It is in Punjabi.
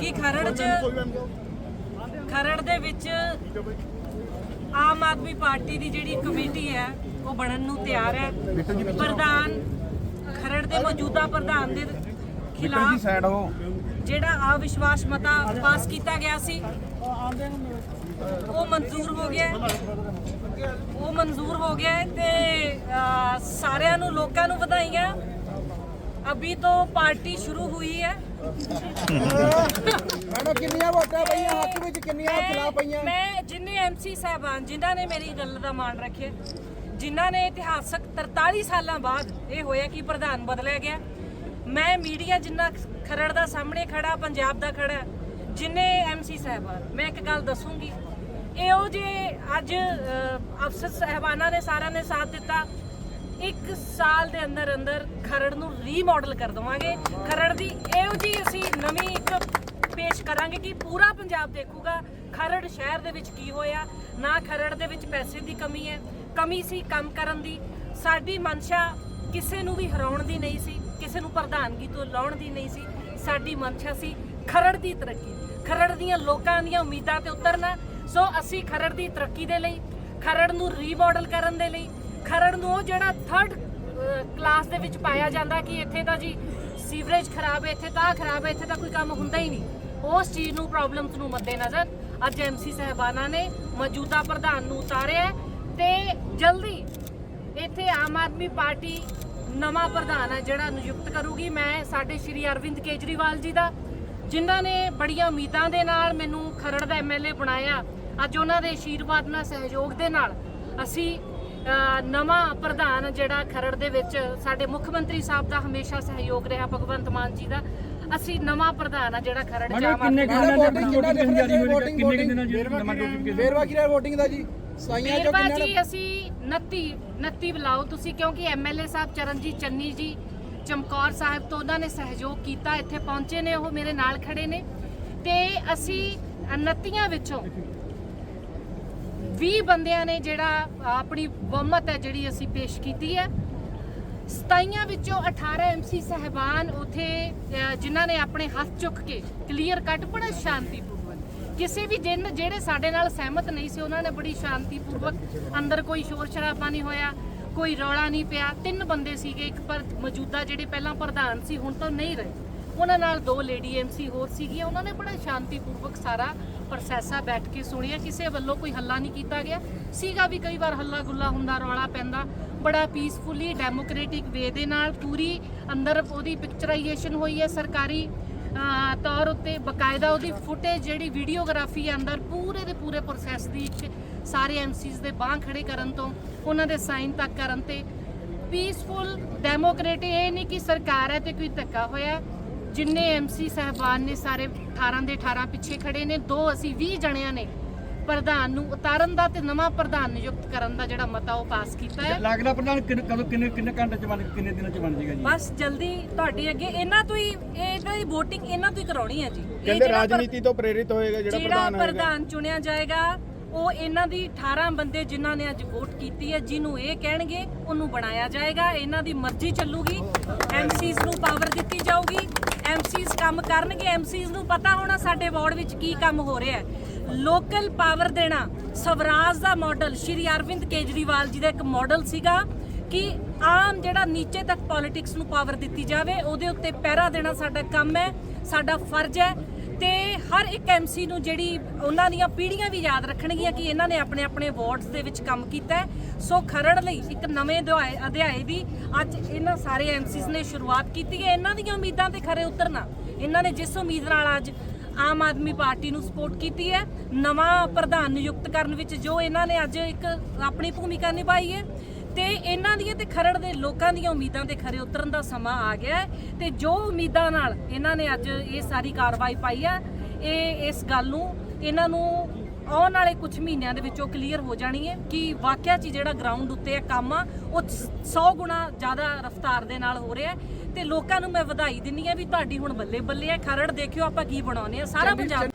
ਕਿ ਖਰੜ 'ਚ ਖਰੜ ਦੇ ਵਿੱਚ ਆਮ ਆਦਮੀ ਪਾਰਟੀ ਦੀ ਜਿਹੜੀ ਕਮੇਟੀ ਹੈ ਉਹ ਬਣਨ ਨੂੰ ਤਿਆਰ ਹੈ। ਪ੍ਰਧਾਨ ਖਰੜ ਦੇ ਮੌਜੂਦਾ ਪ੍ਰਧਾਨ ਦੇ ਖਿਲਾਫ ਜਿਹੜਾ ਅਵਿਸ਼ਵਾਸ ਮਤਾ ਪਾਸ ਕੀਤਾ ਗਿਆ ਸੀ ਉਹ ਮਨਜ਼ੂਰ ਹੋ ਗਿਆ। ਉਹ ਮਨਜ਼ੂਰ ਹੋ ਗਿਆ ਤੇ ਸਾਰਿਆਂ ਨੂੰ ਲੋਕਾਂ ਨੂੰ ਵਧਾਈਆਂ। ਅਭੀ ਤੋਂ ਪਾਰਟੀ ਸ਼ੁਰੂ ਹੋਈ ਹੈ। ਮੈਡਮ ਕਿੰਨੀਆਂ ਵੋਟਾਂ ਪਈਆਂ? ਹੱਕ ਵਿੱਚ ਕਿੰਨੀਆਂ ਖਿਲਾਫ ਪਈਆਂ? ਮੈਂ ਜਿੰਨੇ ਐਮਸੀ ਸਾਹਿਬਾਨ ਜਿਨ੍ਹਾਂ ਨੇ ਮੇਰੀ ਗੱਲ ਦਾ ਮਾਣ ਰੱਖਿਆ ਜਿਨ੍ਹਾਂ ਨੇ ਇਤਿਹਾਸਕ 43 ਸਾਲਾਂ ਬਾਅਦ ਇਹ ਹੋਇਆ ਕਿ ਪ੍ਰਧਾਨ ਬਦਲਿਆ ਗਿਆ। ਮੈਂ ਮੀਡੀਆ ਜਿੰਨਾ ਖਰੜ ਦਾ ਸਾਹਮਣੇ ਖੜਾ ਪੰਜਾਬ ਦਾ ਖੜਾ ਜਿੰਨੇ ਐਮਸੀ ਸਾਹਿਬਾਨ ਮੈਂ ਇੱਕ ਗੱਲ ਦੱਸੂਗੀ। ਇਹੋ ਜੇ ਅੱਜ ਅਫਸਰ ਸਾਹਿਬਾਨਾਂ ਨੇ ਸਾਰਿਆਂ ਨੇ ਸਾਥ ਦਿੱਤਾ। ਇੱਕ ਸਾਲ ਦੇ ਅੰਦਰ ਅੰਦਰ ਖਰੜ ਨੂੰ ਰੀਮਾਡਲ ਕਰ ਦਵਾਂਗੇ। ਖਰੜ ਦੀ ਇਹੋ ਜੀ ਅਸੀਂ ਨਵੀਂ ਇੱਕ ਪੇਸ਼ ਕਰਾਂਗੇ ਕਿ ਪੂਰਾ ਪੰਜਾਬ ਦੇਖੂਗਾ, ਖਰੜ ਸ਼ਹਿਰ ਦੇ ਵਿੱਚ ਕੀ ਹੋਇਆ, ਨਾ ਖਰੜ ਦੇ ਵਿੱਚ ਪੈਸੇ ਦੀ ਕਮੀ ਹੈ, ਕਮੀ ਸੀ ਕੰਮ ਕਰਨ ਦੀ। ਸਾਡੀ ਮਨਸ਼ਾ ਕਿਸੇ ਨੂੰ ਵੀ ਹਰਾਉਣ ਦੀ ਨਹੀਂ ਸੀ, ਕਿਸੇ ਨੂੰ ਪ੍ਰਧਾਨਗੀ ਤੋਂ ਲਾਉਣ ਦੀ ਨਹੀਂ ਸੀ। ਸਾਡੀ ਮਨਸ਼ਾ ਸੀ ਖਰੜ ਦੀ ਤਰੱਕੀ। ਖਰੜ ਦੀਆਂ ਲੋਕਾਂ ਦੀਆਂ ਉਮੀਦਾਂ ਤੇ ਉਤਰਨਾ। ਸੋ ਅਸੀਂ ਖਰੜ ਦੀ ਤਰੱਕੀ ਦੇ ਲਈ, ਖਰੜ ਨੂੰ ਰੀਮਾਡਲ ਕਰਨ ਦੇ ਲਈ ਖਰੜ ਨੂੰ ਉਹ ਜਿਹੜਾ ਥਰਡ ਕਲਾਸ ਦੇ ਵਿੱਚ ਪਾਇਆ ਜਾਂਦਾ ਕਿ ਇੱਥੇ ਤਾਂ ਜੀ ਸੀਵਰੇਜ ਖਰਾਬ ਹੈ, ਇੱਥੇ ਤਾਂ ਖਰਾਬ ਹੈ, ਇੱਥੇ ਤਾਂ ਕੋਈ ਕੰਮ ਹੁੰਦਾ ਹੀ ਨਹੀਂ। ਉਸ ਚੀਜ਼ ਨੂੰ ਪ੍ਰੋਬਲਮਸ ਨੂੰ ਮੱਦੇਨਜ਼ਰ ਅੱਜ ਐਮਸੀ ਸਹਿਬਾਨਾ ਨੇ ਮੌਜੂਦਾ ਪ੍ਰਧਾਨ ਨੂੰ ਉਤਾਰਿਆ ਹੈ ਤੇ ਜਲਦੀ ਇੱਥੇ ਆਮ ਆਦਮੀ ਪਾਰਟੀ ਨਵਾਂ ਪ੍ਰਧਾਨ ਹੈ ਜਿਹੜਾ ਨਿਯੁਕਤ ਕਰੂਗੀ। ਮੈਂ, ਸਾਡੇ ਸ਼੍ਰੀ ਅਰਵਿੰਦ ਕੇਜਰੀਵਾਲ ਜੀ ਦਾ, ਜਿਨ੍ਹਾਂ ਨੇ ਬੜੀਆਂ ਉਮੀਦਾਂ ਦੇ ਨਾਲ ਮੈਨੂੰ ਖਰੜ ਦਾ ਐਮਐਲਏ ਬਣਾਇਆ। ਅੱਜ ਉਹਨਾਂ ਦੇ ਆਸ਼ੀਰਵਾਦ ਨਾਲ, ਸਹਿਯੋਗ ਦੇ ਨਾਲ ਅਸੀਂ ਨਵਾਂ ਪ੍ਰਧਾਨ ਜਿਹੜਾ ਖਰੜ ਦੇ ਵਿੱਚ ਸਾਡੇ ਮੁੱਖ ਮੰਤਰੀ ਸਾਹਿਬ ਦਾ ਹਮੇਸ਼ਾ ਸਹਿਯੋਗ ਰਿਹਾ ਭਗਵੰਤ ਮਾਨ ਜੀ ਦਾ। ਅਸੀਂ ਨਵਾਂ ਪ੍ਰਧਾਨ ਆ ਜਿਹੜਾ ਖਰੜ ਵੋਟਿੰਗ ਕਿੰਨਾ ਡਿਫਰੈਂਸ ਹੈ? ਵੋਟਿੰਗ ਕਿੰਨੇ ਦਿਨਾਂ ਚ ਨਵਾਂ ਵੋਟਿੰਗ ਵੇਰਵਾ ਕੀ ਰਿਹਾ ਵੋਟਿੰਗ ਦਾ ਜੀ? ਸਾਈਆਂ ਬੇਰਵਾ ਕਿੰਨਾ ਜੀ ਅਸੀਂ 29 29 ਬੁਲਾਓ। ਤੁਸੀਂ ਕਿਉਂਕਿ ਐਮਐਲਏ ਸਾਹਿਬ ਚਰਨਜੀਤ ਚੰਨੀ ਜੀ ਚਮਕੌਰ ਸਾਹਿਬ ਤੋਂ ਉਹਨਾਂ ਨੇ ਸਹਿਯੋਗ ਕੀਤਾ ਇੱਥੇ ਪਹੁੰਚੇ ਨੇ ਉਹ ਮੇਰੇ ਨਾਲ ਖੜੇ ਨੇ। ਤੇ ਅਸੀਂ 29 ਵਿੱਚੋਂ 20 ਬੰਦਿਆਂ ਨੇ ਜਿਹੜਾ ਆਪਣੀ ਬਹੁਮਤ ਹੈ ਜਿਹੜੀ ਅਸੀਂ ਪੇਸ਼ ਕੀਤੀ ਹੈ। 27 ਵਿੱਚੋਂ 18 ਐਮਸੀ ਸਹਿਬਾਨ ਉਥੇ ਅ, ਜਿਨ੍ਹਾਂ ਨੇ ਆਪਣੇ ਹੱਥ ਚੁੱਕ ਕੇ ਕਲੀਅਰ ਕੱਟ ਬੜਾ ਸ਼ਾਂਤੀਪੂਰਵਕ। ਕਿਸੇ ਵੀ ਜਿਨ ਜਿਹੜੇ ਸਾਡੇ ਨਾਲ ਸਹਿਮਤ ਨਹੀਂ ਸੀ ਉਹਨਾਂ ਨੇ ਬੜੀ ਸ਼ਾਂਤੀਪੂਰਵਕ ਅੰਦਰ ਕੋਈ ਸ਼ੋਰ ਸ਼ਰਾਬਾ ਨਹੀਂ ਹੋਇਆ ਕੋਈ ਰੌਲਾ ਨਹੀਂ ਪਿਆ। ਤਿੰਨ ਬੰਦੇ ਸੀਗੇ ਇੱਕ ਪਰ ਮੌਜੂਦਾ ਜਿਹੜੇ ਪਹਿਲਾਂ ਪ੍ਰਧਾਨ ਸੀ ਹੁਣ ਤਾਂ ਨਹੀਂ ਰਹੇ। ਉਹਨਾਂ ਨਾਲ ਦੋ ਲੇਡੀ ਐਮਸੀ ਹੋਰ ਸੀਗੀਆਂ। ਉਹਨਾਂ ਨੇ ਬੜਾ ਸ਼ਾਂਤੀਪੂਰਵਕ ਸਾਰਾ ਪ੍ਰੋਸੈਸ ਆ ਬੈਠ ਕੇ ਸੁਣਿਆ। ਕਿਸੇ ਵੱਲੋਂ ਕੋਈ ਹੱਲਾ ਨਹੀਂ ਕੀਤਾ ਗਿਆ। ਸੀਗਾ ਵੀ ਕਈ ਵਾਰ ਹੱਲਾ ਗੁੱਲਾ ਹੁੰਦਾ, ਰੌਲਾ ਪੈਂਦਾ। ਬੜਾ ਪੀਸਫੁਲੀ ਡੈਮੋਕ੍ਰੈਟਿਕ ਵੇ ਦੇ ਨਾਲ ਪੂਰੀ ਅੰਦਰ ਉਹਦੀ ਪਿਕਚਰਾਈਜੇਸ਼ਨ ਹੋਈ ਹੈ ਸਰਕਾਰੀ ਤੌਰ ਉੱਤੇ ਬਕਾਇਦਾ ਉਹਦੀ ਫੁਟੇਜ ਜਿਹੜੀ ਵੀਡੀਓਗ੍ਰਾਫੀ ਹੈ ਅੰਦਰ ਪੂਰੇ ਦੇ ਪੂਰੇ ਪ੍ਰੋਸੈਸ ਦੀ ਇੱਕ ਸਾਰੇ ਐਮਸੀਜ਼ ਦੇ ਬਾਹ ਖੜੇ ਕਰਨ ਤੋਂ, ਉਹਨਾਂ ਦੇ ਸਾਈਨ ਤੱਕ ਕਰਨ ਤੇ ਪੀਸਫੁਲ ਡੈਮੋਕ੍ਰੇਟਿਕ ਇਹ ਨਹੀਂ ਕਿ ਸਰਕਾਰ ਹੈ ਤੇ ਕੋਈ ਧੱਕਾ ਹੋਇਆ। ਜਿੰਨੇ ਐਮਸੀ ਸਹਿਬਾਨ ਨੇ ਸਾਰੇ 18 ਦੇ 18 ਪਿੱਛੇ ਖੜੇ ਨੇ ਦੋ ਅਸੀਂ 20 ਜਣਿਆਂ ਨੇ ਪ੍ਰਧਾਨ ਨੂੰ ਉਤਾਰਨ ਦਾ ਤੇ ਨਵਾਂ ਪ੍ਰਧਾਨ ਨਿਯੁਕਤ ਕਰਨ ਦਾ ਜਿਹੜਾ ਮਤਾ ਉਹ ਪਾਸ ਕੀਤਾ ਹੈ। ਲੱਗਦਾ ਪ੍ਰਧਾਨ ਕਿੰਨੇ- ਕਦੋਂ ਕਿੰਨੇ ਕਿੰਨੇ ਘੰਟੇ ਚ ਬਣ ਕਿੰਨੇ ਦਿਨਾਂ ਚ ਬਣ ਜਾਏਗਾ ਜੀ? ਬਸ ਜਲਦੀ ਤੁਹਾਡੇ ਅੱਗੇ ਇਹਨਾਂ ਤੋਂ ਹੀ ਇਹ ਇਹਨਾਂ ਦੀ VOTING ਇਹਨਾਂ ਤੋਂ ਹੀ ਕਰਾਉਣੀ ਹੈ ਜੀ। ਇਹ ਕਹਿੰਦੇ ਰਾਜਨੀਤੀ ਤੋਂ ਪ੍ਰੇਰਿਤ ਹੋਏਗਾ ਜਿਹੜਾ ਪ੍ਰਧਾਨ ਹੋਏਗਾ। ਪ੍ਰਧਾਨ ਚੁਣਿਆ ਜਾਏਗਾ ਉਹ ਇਹਨਾਂ ਦੀ 18 ਬੰਦੇ ਜਿਨ੍ਹਾਂ ਨੇ ਅੱਜ ਵੋਟ ਕੀਤੀ ਹੈ ਜਿਹਨੂੰ ਇਹ ਕਹਿਣਗੇ ਉਹਨੂੰ ਬਣਾਇਆ ਜਾਏਗਾ। ਇਹਨਾਂ ਦੀ ਮਰਜ਼ੀ ਚੱਲੂਗੀ। ਐਮਸੀਜ਼ ਨੂੰ ਪਾਵਰ ਦਿੱਤੀ ਜਾਊਗੀ। ਐਮਸੀਜ਼ ਕੰਮ ਕਰਨਗੇ ਐਮਸੀਜ਼ ਨੂੰ ਪਤਾ ਹੋਣਾ ਸਾਡੇ ਵਾਰਡ ਵਿੱਚ ਕੀ ਕੰਮ ਹੋ ਰਿਹਾ ਹੈ। ਲੋਕਲ ਪਾਵਰ ਦੇਣਾ, ਸਵਰਾਜ ਦਾ ਮਾਡਲ ਸ਼੍ਰੀ ਅਰਵਿੰਦ ਕੇਜਰੀਵਾਲ ਜੀ ਦਾ ਇੱਕ ਮਾਡਲ ਸੀਗਾ ਕਿ ਆਮ ਜਿਹੜਾ ਨੀਚੇ ਤੱਕ ਪੋਲਿਟਿਕਸ ਨੂੰ ਪਾਵਰ ਦਿੱਤੀ ਜਾਵੇ, ਉਹਦੇ ਉੱਤੇ ਪਹਿਰਾ ਦੇਣਾ ਸਾਡਾ ਕੰਮ ਹੈ, ਸਾਡਾ ਫਰਜ਼ ਹੈ। ਤੇ ਹਰ ਇੱਕ ਐਮਸੀ ਨੂੰ ਜਿਹੜੀ ਉਹਨਾਂ ਦੀਆਂ ਪੀੜ੍ਹੀਆਂ ਵੀ ਯਾਦ ਰੱਖਣਗੀਆਂ ਕਿ ਇਹਨਾਂ ਨੇ ਆਪਣੇ ਆਪਣੇ ਵਾਰਡਸ ਦੇ ਵਿੱਚ ਕੰਮ ਕੀਤਾ ਸੋ ਖਰੜ ਲਈ ਇੱਕ ਨਵੇਂ ਅਧਿਆਏ ਅਧਿਆਏ ਦੀ ਅੱਜ ਇਹਨਾਂ ਸਾਰੇ ਐਮਸੀਸ ਨੇ ਸ਼ੁਰੂਆਤ ਕੀਤੀ ਹੈ। ਇਹਨਾਂ ਦੀਆਂ ਉਮੀਦਾਂ ਤੇ ਖਰੇ ਉਤਰਨਾ, ਇਹਨਾਂ ਨੇ ਜਿਸ ਉਮੀਦ ਨਾਲ ਅੱਜ ਆਮ ਆਦਮੀ ਪਾਰਟੀ ਨੂੰ ਸਪੋਰਟ ਕੀਤੀ ਹੈ, ਨਵਾਂ ਪ੍ਰਧਾਨ ਨਿਯੁਕਤ ਕਰਨ ਵਿੱਚ ਜੋ ਇਹਨਾਂ ਨੇ ਅੱਜ ਇੱਕ ਆਪਣੀ ਭੂਮਿਕਾ ਨਿਭਾਈ ਹੈ ਤੇ ਇਹਨਾਂ ਦੀਆਂ ਤੇ ਖਰੜ ਦੇ ਲੋਕਾਂ ਦੀਆਂ ਉਮੀਦਾਂ ਤੇ ਖਰੇ ਉਤਰਨ ਦਾ ਸਮਾਂ ਆ ਗਿਆ ਹੈ ਤੇ ਜੋ ਉਮੀਦਾਂ ਨਾਲ ਇਹਨਾਂ ਨੇ ਅੱਜ ਇਹ ਸਾਰੀ ਕਾਰਵਾਈ ਪਾਈ ਆ ਇਹ ਇਸ ਗੱਲ ਨੂੰ ਇਹਨਾਂ ਨੂੰ ਆਉਣ ਵਾਲੇ ਕੁਝ ਮਹੀਨਿਆਂ ਦੇ ਵਿੱਚ ਉਹ ਕਲੀਅਰ ਹੋ ਜਾਣੀ ਹੈ ਕਿ ਵਾਕਿਆ 'ਚ ਹੀ ਜਿਹੜਾ ਗਰਾਊਂਡ ਉੱਤੇ ਇਹ ਕੰਮ ਆ ਉਹ 100 ਗੁਣਾ ਜ਼ਿਆਦਾ ਰਫ਼ਤਾਰ ਦੇ ਨਾਲ ਹੋ ਰਿਹਾ ਹੈ ਤੇ ਲੋਕਾਂ ਨੂੰ ਮੈਂ ਵਧਾਈ ਦਿੰਨੀ ਆ ਵੀ ਤੁਹਾਡੀ ਹੁਣ ਬੱਲੇ ਬੱਲੇ ਹੈ। ਖਰੜ ਦੇਖਿਓ ਆਪਾਂ ਕੀ ਬਣਾਉਨੇ ਆ ਸਾਰਾ ਪੰਜਾਬ